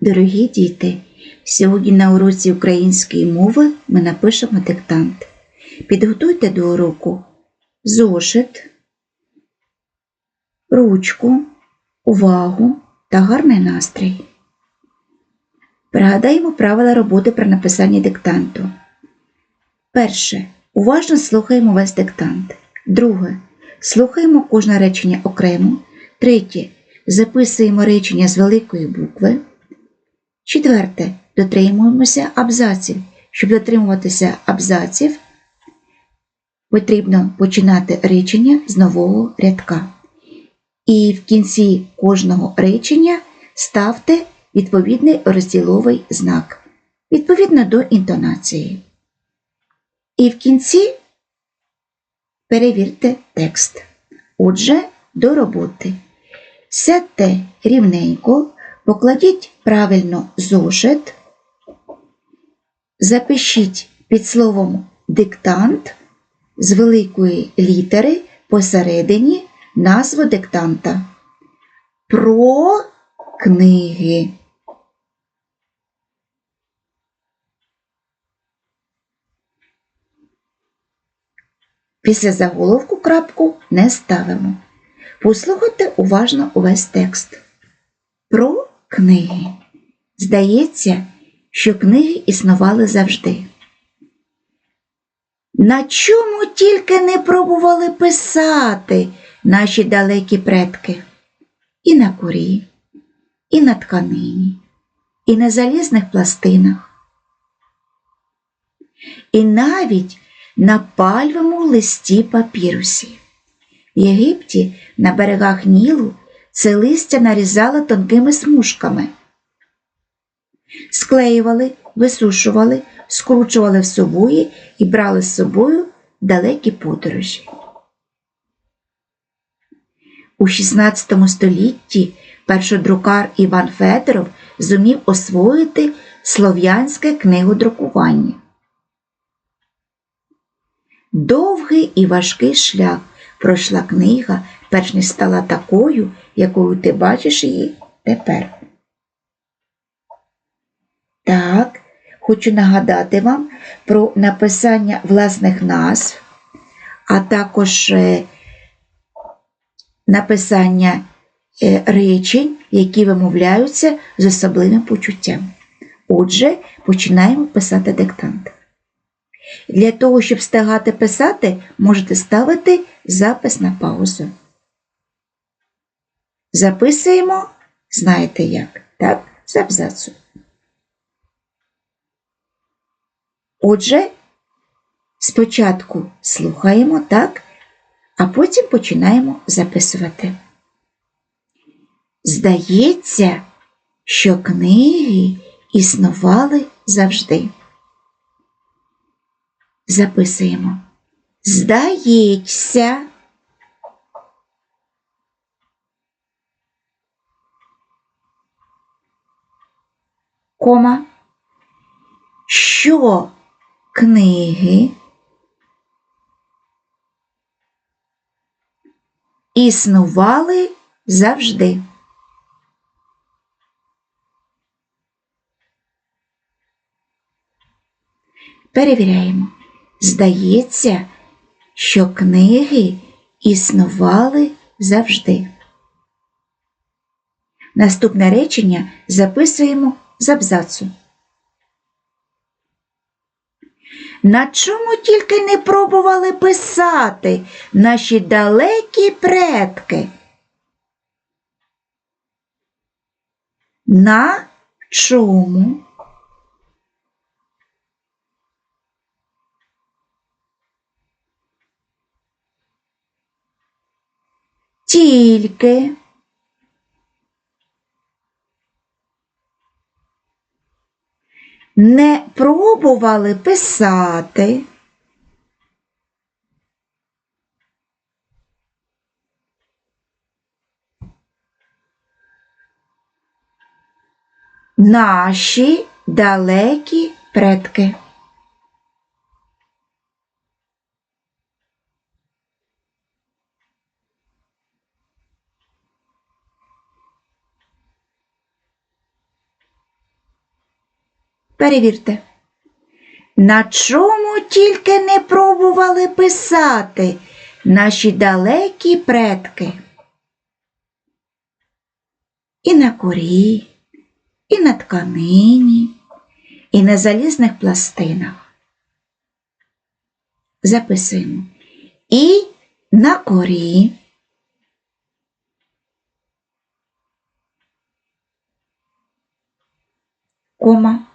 Дорогі діти, сьогодні на уроці української мови ми напишемо диктант. Підготуйте до уроку зошит, ручку, увагу та гарний настрій. Пригадаємо правила роботи при написанні диктанту. Перше. Уважно слухаємо весь диктант. Друге. Слухаємо кожне речення окремо. Третє. Записуємо речення з великої букви. Четверте. Дотримуємося абзаців. Щоб дотримуватися абзаців, потрібно починати речення з нового рядка. І в кінці кожного речення ставте відповідний розділовий знак відповідно до інтонації. І в кінці перевірте текст. Отже, до роботи. Сядьте рівненько, покладіть правильно зошит, запишіть під словом диктант з великої літери посередині назву диктанта. Про книги. Після заголовку крапку не ставимо. Послухайте уважно увесь текст. Про книги. Здається, що книги існували завжди. На чому тільки не пробували писати наші далекі предки? І на корі, і на тканині, і на залізних пластинах, і навіть на пальвому листі папірусі. В Єгипті на берегах Нілу це листя нарізали тонкими смужками, склеювали, висушували, скручували в сувої і брали з собою далекі подорожі. У XVI столітті першодрукар Іван Федоров зумів освоїти слов'янське книгодрукування. Довгий і важкий шлях пройшла книга, перш ніж стала такою, якою ти бачиш її тепер. Так, хочу нагадати вам про написання власних назв, а також е, написання е, речень, які вимовляються з особливим почуттям. Отже, починаємо писати диктант. Для того, щоб встигати писати, можете ставити запис на паузу. Записуємо, знаєте як, так, з абзацу. Отже, спочатку слухаємо, так, а потім починаємо записувати. Здається, що книги існували завжди. Записуємо. Здається. Кома. Що книги існували завжди. Перевіряємо. Здається, що книги існували завжди. Наступне речення записуємо з абзацу. На чому тільки не пробували писати наші далекі предки? На чому? Тільки не пробували писати. Наші далекі предки. Перевірте. На чому тільки не пробували писати наші далекі предки? І на корі, і на тканині, і на залізних пластинах. Записуємо. І на корі. Кома.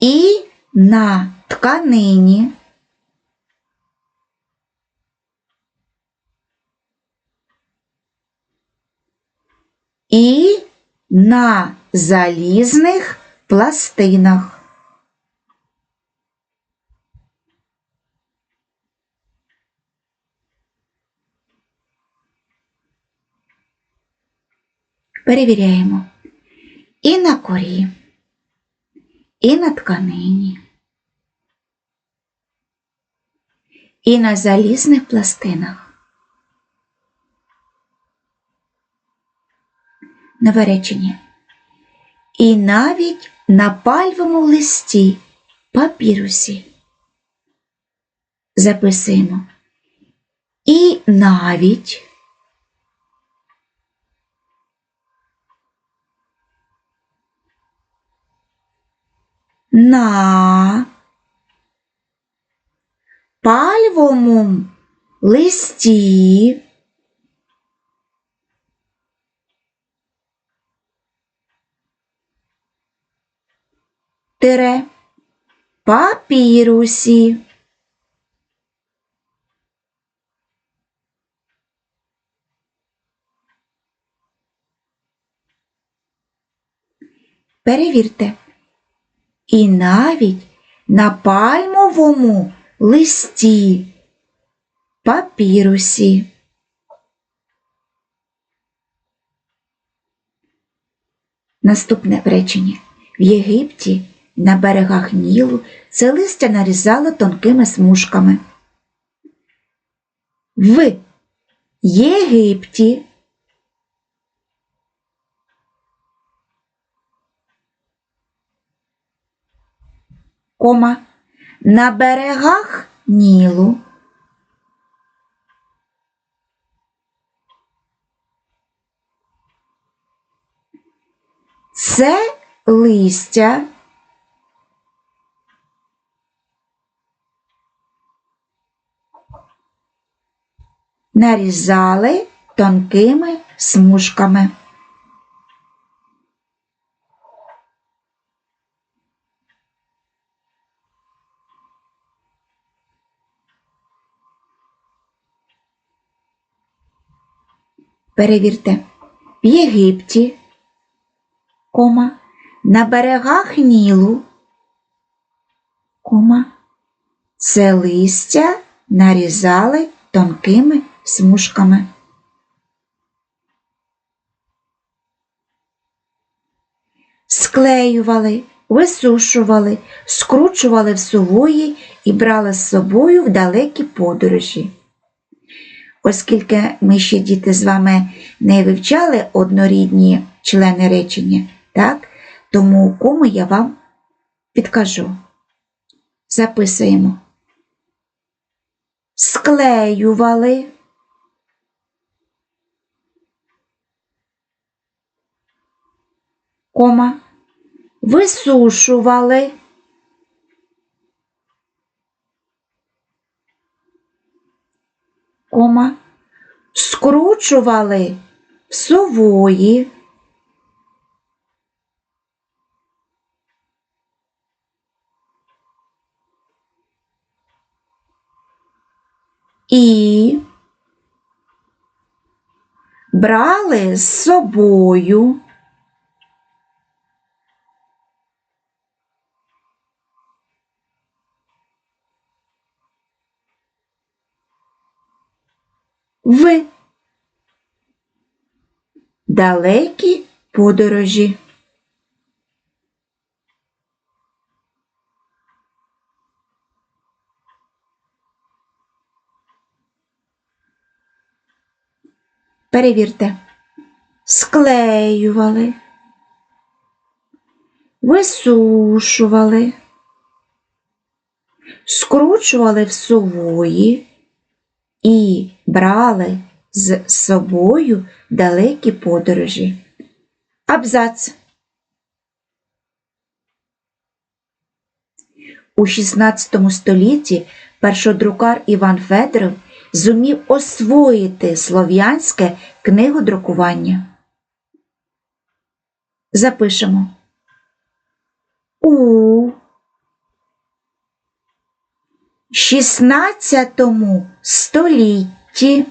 І на тканині. І на залізних пластинах. Перевіряємо. І на корі, І на тканині, і на залізних пластинах. Нове речення. І навіть на пальвому листі папірусі. Записуємо. І навіть на пальвому листі тире папірусі. Перевірте. І навіть на пальмовому листі папірусі. Наступне речення. В Єгипті на берегах Нілу це листя нарізало тонкими смужками. В Єгипті кома на берегах Нілу це листя нарізали тонкими смужками. Перевірте, в Єгипті, кома, на берегах Нілу, кома, це листя нарізали тонкими смужками. Склеювали, висушували, скручували в сувої і брали з собою в далекі подорожі. Оскільки ми ще діти з вами не вивчали однорідні члени речення, так? тому кому я вам підкажу. Записуємо. Склеювали. Кома. Висушували. Кома. Скручували в сової. І брали з собою в далекі подорожі. Перевірте, склеювали, висушували, скручували в сувої і брали з собою далекі подорожі. Абзац. У XVI столітті першодрукар Іван Федоров зумів освоїти слов'янське книгодрукування. Запишемо. У XVI столітті.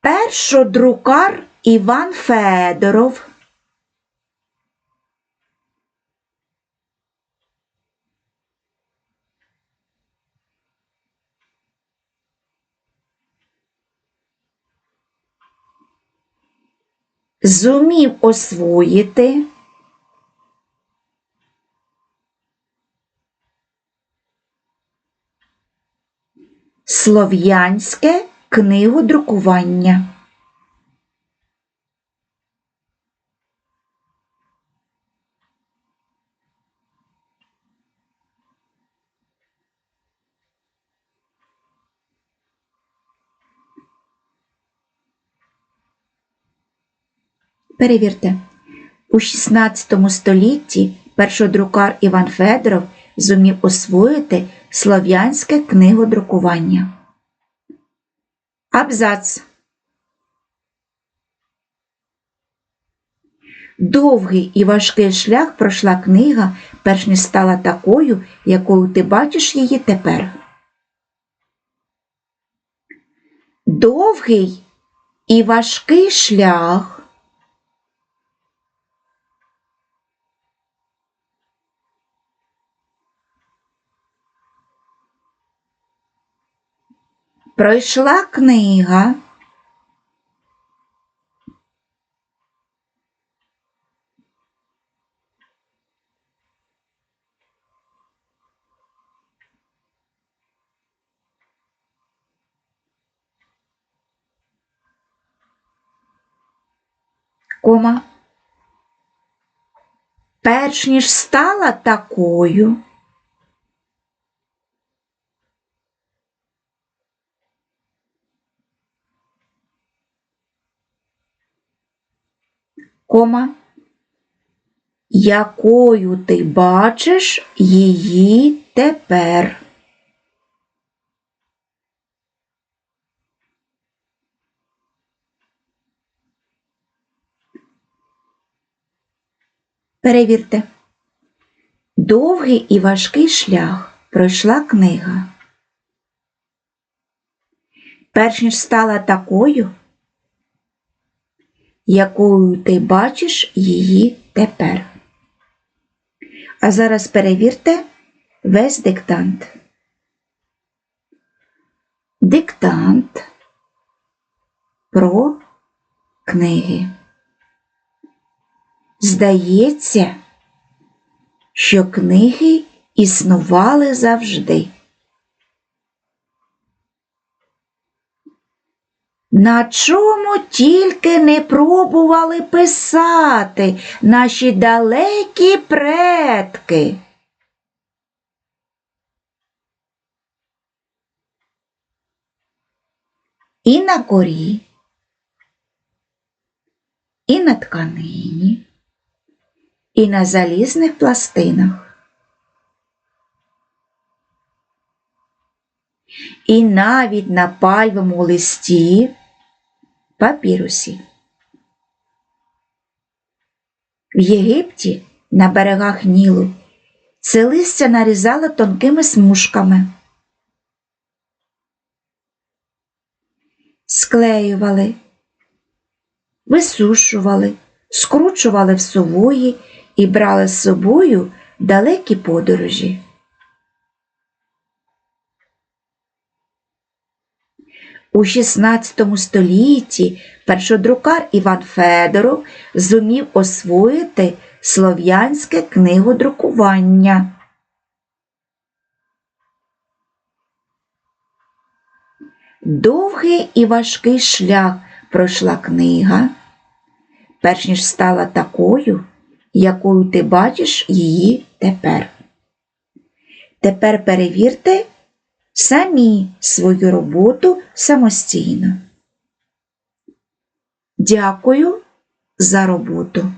Першодрукар Іван Федоров зумів освоїти слов'янське книгодрукування. Перевірте. У XVI столітті першодрукар Іван Федоров зумів освоїти слов'янське книгодрукування. Абзац. Довгий і важкий шлях пройшла книга, перш ніж стала такою, якою ти бачиш її тепер. Довгий і важкий шлях пройшла книга. Кома. Перш ніж стала такою. Кома, якою ти бачиш її тепер. Перевірте. Довгий і важкий шлях пройшла книга. Перш ніж стала такою, якою ти бачиш її тепер. А зараз перевірте весь диктант. Диктант про книги. Здається, що книги існували завжди. На чому тільки не пробували писати наші далекі предки. І на корі, і на тканині, і на залізних пластинах. І навіть на пальвому листі папірусі. В Єгипті на берегах Нілу це листя нарізало тонкими смужками, склеювали, висушували, скручували в сувої і брали з собою далекі подорожі. У 16 столітті першодрукар Іван Федоров зумів освоїти слов'янське книгодрукування. Довгий і важкий шлях пройшла книга, перш ніж стала такою, якою ти бачиш її тепер. Тепер перевірте самі свою роботу самостійно. Дякую за роботу.